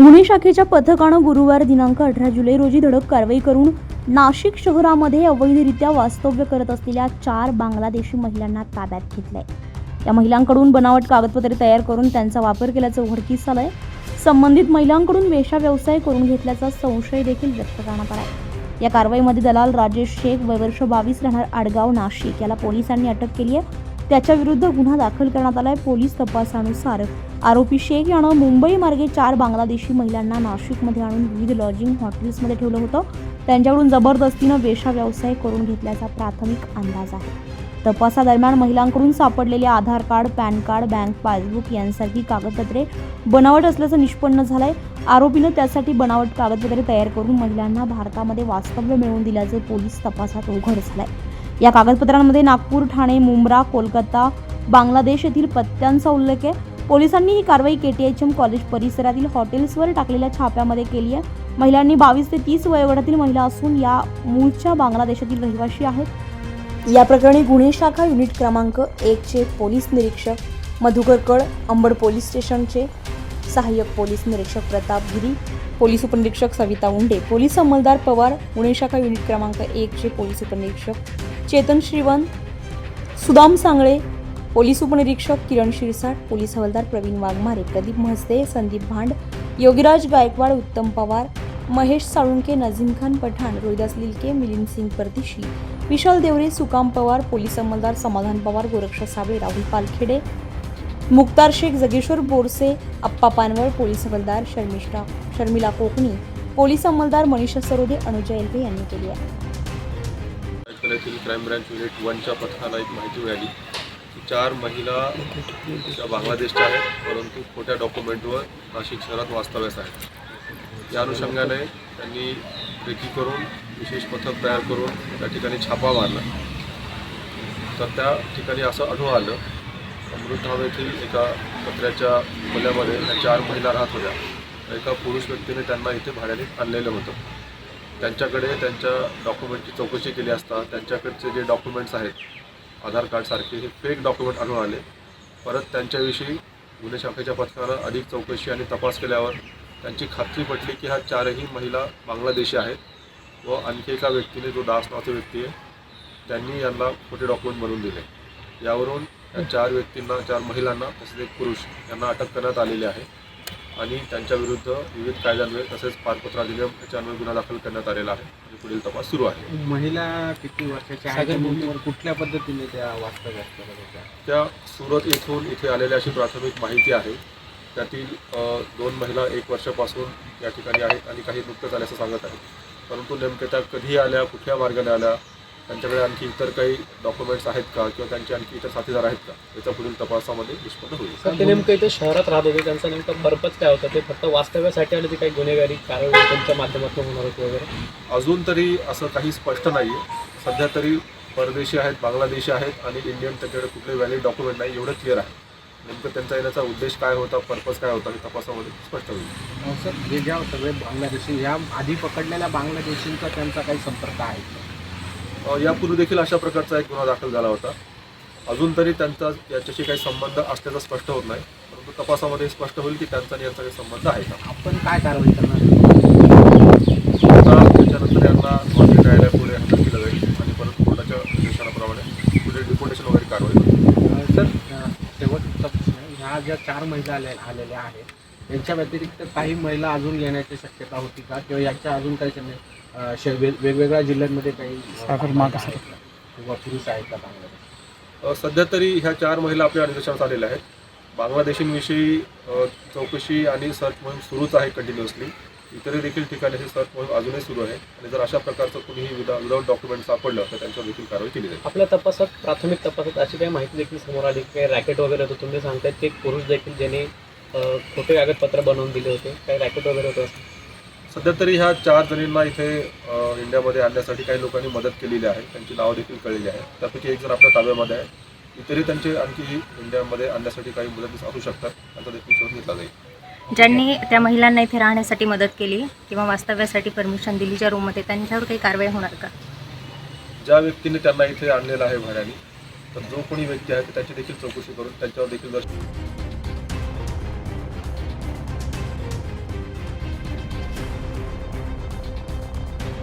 गुन्हे शाखेच्या पथकानं गुरुवार दिनांक अठरा जुलै रोजी धडक कारवाई करून नाशिक शहरामध्ये अवैधरित्या वास्तव्य करत असलेल्या चार बांगलादेशी महिलांना ताब्यात घेतलंय. या महिलांकडून बनावट कागदपत्रे तयार करून त्यांचा वापर केल्याचं उघडकीस आलंय. संबंधित महिलांकडून वेशा व्यवसाय करून घेतल्याचा संशय देखील व्यक्त करण्यात आलाय. या कारवाईमध्ये दलाल राजेश शेख वय वर्ष बावीस राहणार आडगाव नाशिक. याला पोलिसांनी अटक केली आहे त्याच्या विरुद्ध गुन्हा दाखल करण्यात आलाय पोलीस तपासानुसार. आरोपी शेख यानं मुंबई मार्गे चार बांगलादेशी महिलांना नाशिकमध्ये आणून विविध लॉजिंग हॉटेल्समध्ये ठेवलं होतं. त्यांच्याकडून जबरदस्तीनं वेशा व्यवसाय करून घेतल्याचा प्राथमिक अंदाज आहे. तपासादरम्यान महिलांकडून सापडलेले Aadhaar card PAN card bank passbook यांसारखी कागदपत्रे बनावट असल्याचं निष्पन्न झालंय. आरोपीनं त्यासाठी बनावट कागदपत्रे तयार करून महिलांना भारतामध्ये वास्तव्य मिळवून दिल्याचं पोलीस तपासात उघड झालंय. या कागदपत्रांमध्ये नागपूर ठाणे मुंब्रा कोलकाता बांगलादेश येथील पत्त्यांचा उल्लेख आहे. पोलिसांनी ही कारवाई K T H M college परिसरातील हॉटेल्सवर टाकलेल्या छाप्यामध्ये केली आहे. महिलांनी बावीस ते तीस वयोगटातील महिला असून या मूळच्या बांगलादेशातील रहिवासी आहेत. या प्रकरणी गुन्हे शाखा युनिट क्रमांक एकचे पोलीस निरीक्षक मधुकरकड अंबड पोलीस स्टेशनचे सहाय्यक पोलीस निरीक्षक प्रताप गिरी पोलीस उपनिरीक्षक सविता उंडे पोलीस अंमलदार पवार गुन्हे शाखा युनिट क्रमांक एकचे पोलीस उपनिरीक्षक चेतन श्रीवंत सुदाम सांगळे पोलीस उपनिरीक्षक किरण शिरसाट पोलीस हवालदार प्रवीण वाघमारे प्रदीप म्हसदे संदीप भांड योगीराज गायकवाड उत्तम पवार महेश साळुंके नझीम खान पठाण रोहिदास लिलके मिलिंद सिंग परदेशी विशाल देवरे सुकाम पवार पोलीस अंमलदार समाधान पवार गोरक्ष साबळे राहुल पालखेडे मुक्तार शेख जगेश्वर बोरसे अप्पा पानवळ पोलीस हवालदार शर्मिष्ठा शर्मिला कोकणी पोलीस अंमलदार मनीषा सरोदे अनुजा एल्वे यांनी केली आहे. जिल्ह्यातील क्राईम ब्रँच युनिट वनच्या पथकाला एक माहिती मिळाली. की चार महिला त्या बांगलादेशच्या आहेत परंतु खोट्या डॉक्युमेंटवर नाशिक शहरात वास्तव्यास आहेत. या अनुषंगाने त्यांनी रेकी करून विशेष पथक तयार करून त्या ठिकाणी छापा मारला. तर त्या ठिकाणी असं आढळून आलं अमृतधाम येथील एका पत्र्याच्या खोल्यामध्ये त्या चार महिला राहत होत्या. एका पुरुष व्यक्तीने त्यांना इथे भाड्याने आणलेलं होतं. त्यांच्याकडे त्यांच्या डॉक्युमेंटची चौकशी केली असता त्यांच्याकडचे जे डॉक्युमेंट्स आहेत आधार कार्डसारखे हे फेक डॉक्युमेंट आणून आले. परत त्यांच्याविषयी गुन्हे शाखेच्या पथकानं अधिक चौकशी आणि तपास केल्यावर त्यांची खात्री पटली की ह्या चारही महिला बांगलादेशी आहेत व आणखी एका व्यक्तीने जो दास नावाचा व्यक्ती आहे त्यांनी यांना खोटे डॉक्युमेंट बनवून दिले. यावरून या चार व्यक्तींना चार महिलांना तसेच एक पुरुष यांना अटक करण्यात आलेली आहे. आणि त्यांच्याविरुद्ध विविध कायद्यान्वये तसेच पारपत्र अधिनियम याच्यान्वये गुन्हा दाखल करण्यात आलेला आहे. आणि पुढील तपास सुरू आहे. महिला किती वर्षाच्या आहेत कुठल्या पद्धतीने त्या वास्तव्यात करत होत्या त्या सुरत येथून इथे आलेल्या अशी प्राथमिक माहिती आहे. त्यातील अ, दोन महिला एक वर्षापासून या ठिकाणी आहेत आणि काही नुकतंच आल्याचं सांगत आहेत. परंतु नेमक्या त्या कधी आल्या कुठल्या मार्गाने आल्या त्यांच्याकडे आणखी इतर काही डॉक्युमेंट्स आहेत का? किंवा त्यांचे आणखी इतर साथीदार आहेत का? याचा पुढील तपासामध्ये निष्पन्न होईल. ते नेमकं इथे शहरात राहत होते. त्यांचा नेमका पर्पज काय होता? ते फक्त वास्तव्यासाठी आले ते काही गुन्हेगारी कारवाई त्यांच्या माध्यमातून होणार होती वगैरे? अजून तरी असं काही स्पष्ट नाही आहे सध्या तरी परदेशी आहेत बांगलादेशी आहेत आणि इंडियन त्यांच्याकडे कुठले व्हॅलिड डॉक्युमेंट नाही एवढं क्लिअर आहे. नेमकं त्यांचा येण्याचा उद्देश काय होता पर्पज काय होता हे तपासामध्ये स्पष्ट होईल. सर हे ज्या सगळे बांगलादेशी या आधी पकडलेल्या बांगलादेशींचा त्यांचा काही संपर्क आहे का? यापूर्वी देखील अशा प्रकारचा एक गुन्हा दाखल झाला होता. अजून तरी त्यांचा याच्याशी काही संबंध असल्याचं स्पष्ट होत नाही. परंतु तपासामध्ये स्पष्ट होईल की त्यांचा आणि याचा काही संबंध आहे का? आपण काय कारवाई करणार? आता त्याच्यानंतर यांना गुवाहाटी न्यायालयापुढे हजर केलं जाईल आणि परत कोर्टाच्या निर्देशनाप्रमाणे पुढे डिपोटेशन वगैरे कारवाई सर शेवटचा प्रश्न ह्या ज्या चार महिला आल्या आलेल्या आहेत यांच्या व्यतिरिक्त काही महिला अजून येण्याची शक्यता होती का? किंवा याच्या अजून काही त्यांनी शे- वेगवेगळ्या जिल्ह्यांमध्ये काही अं, महिला आहेत का? किंवा पुरुष आहेत का बांगलादेश अ, सध्या तरी ह्या चार महिला आपल्या निदर्शनास आलेल्या आहेत. बांगलादेशींविषयी अ, चौकशी आणि सर्च मोहीम सुरूच आहे कंटिन्युअसली इतरही देखील ठिकाणी ही सर्च मोहीम अजूनही सुरू आहे. आणि जर अशा प्रकारचं कुणीही विदा विदाऊट डॉक्युमेंट सापडलं तर त्यांच्यावर देखील कारवाई केली जाईल. आपल्या तपासात प्राथमिक तपासात अशी काही माहिती देखील समोर आली की काही रॅकेट वगैरे होतं. तुम्ही सांगतायत ते एक पुरुष देखील ज्यांनी खोटे कागदपत्र बनवून दिले होते काही रॅकेट वगैरे होतं असं. सध्या तरी ह्या चार जणींना इथे इंडियामध्ये आणण्यासाठी काही लोकांनी मदत केलेली आहे त्यांची नावं देखील कळलेली आहे त्यापैकी एक जण आपल्या ताब्यामध्ये आहे. इतरही त्यांचे आणखी इंडियामध्ये आणण्यासाठी काही मदत असू शकतात त्यांचा देखील शोध घेतला जाईल. ज्यांनी त्या महिलांना इथे राहण्यासाठी मदत केली किंवा वास्तव्यासाठी परमिशन दिली ज्या रूममध्ये त्यांच्यावर काही कारवाई होणार का? ज्या व्यक्तीने त्यांना इथे आणलेलं आहे भाड्याने तर जो कोणी व्यक्ती आहे त्याची देखील चौकशी करून त्यांच्यावर देखील